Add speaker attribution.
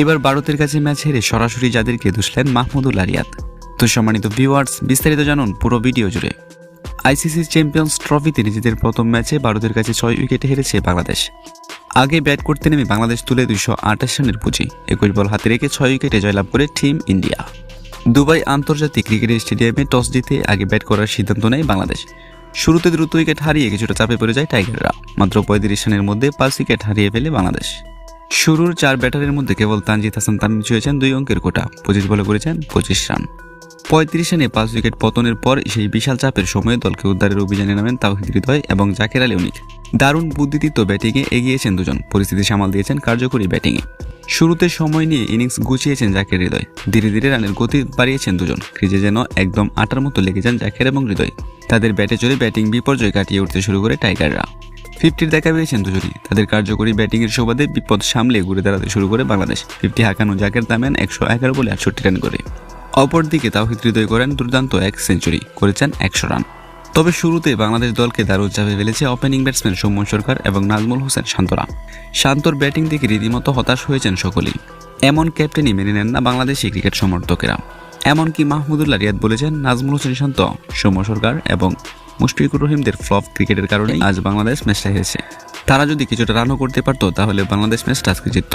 Speaker 1: এবার ভারতের কাছে ম্যাচ হেরে সরাসরি যাদেরকে দুষলেন মাহমুদুল আরিয়াদ তো সম্মানিত ভিউয়ার্স বিস্তারিত জানুন পুরো ভিডিও জুড়ে। আইসিসি চ্যাম্পিয়ন্স ট্রফিতে নিজেদের প্রথম ম্যাচে ভারতের কাছে ছয় উইকেটে হেরেছে বাংলাদেশ। আগে ব্যাট করতে নেমে বাংলাদেশ তুলে দুইশো আঠাশ রানের পুঁজি। একুশ বল হাতে রেখে ছয় উইকেটে জয়লাভ করে টিম ইন্ডিয়া দুবাই আন্তর্জাতিক ক্রিকেট স্টেডিয়ামে টস জিতে আগে ব্যাট করার সিদ্ধান্ত নেয় বাংলাদেশ। শুরুতে দ্রুত উইকেট হারিয়ে কিছুটা চাপে পড়ে যায় টাইগাররা মাত্র পঁয়ত্রিশ রানের মধ্যে পাঁচ উইকেট হারিয়ে ফেলে বাংলাদেশ। শুরুর চার ব্যাটারের মধ্যে কেবল তানজিদ হাসান তামিম ছুঁয়েছেন দুই অঙ্কের কোটা, পঁচিশ বলে করেছেন পঁচিশ রান। পঁয়ত্রিশ রানে পাঁচ উইকেট পতনের পর সেই বিশাল চাপের সময়ে দলকে উদ্ধারের অভিযানে নামেন তাওহিদ হৃদয় এবং জাকের আলী অনিক। দারুণ বুদ্ধিদীপ্ত ব্যাটিংয়ে এগিয়েছেন দুজন, পরিস্থিতি সামাল দিয়েছেন কার্যকরী ব্যাটিংয়ে। শুরুতে সময় নিয়ে ইনিংস গুছিয়েছেন জাকের হৃদয়। ধীরে ধীরে রানের গতি বাড়িয়েছেন দুজন, ক্রিজে যেন একদম আটার মতো লেগে যান জাকের এবং হৃদয়। তাদের ব্যাটে চড়ে ব্যাটিং বিপর্যয় কাটিয়ে উঠতে শুরু করে টাইগাররা। ফিফটির দেখা পেয়েছেন দুজনই। তাদের কার্যকরী ব্যাটিংয়ের সুবাদে বিপদ সামলে ঘুরে দাঁড়াতে শুরু করে বাংলাদেশ। ফিফটি হাঁকানো জাকের দামেন একশো এগারো বলে আটষট্টি রান করে। অপরদিকে তাওহিদ হৃদয় করেন দুর্দান্ত এক সেঞ্চুরি, করেছেন একশো রান। তবে শুরুতে বাংলাদেশ দলকে দারুণ চাপে ফেলেছে ওপেনিং ব্যাটসম্যান সৌম্য সরকার এবং নাজমুল হোসেন শান্তরা। শান্তর ব্যাটিং দেখে রীতিমতো হতাশ হয়েছেন সকলেই। এমন ক্যাপ্টেনই মেনে নেন না বাংলাদেশি ক্রিকেট সমর্থকেরা। এমনকি মাহমুদুল্লাহ রিয়াদ বলেছেন, নাজমুল হোসেন শান্ত, সৌম্য সরকার এবং মুশফিকুর রহিমদের ফ্লপ ক্রিকেটের কারণে আজ বাংলাদেশ ম্যাচটা হেরেছে। তারা যদি কিছুটা রানও করতে পারতো, তাহলে বাংলাদেশ ম্যাচটা আজকে জিতত।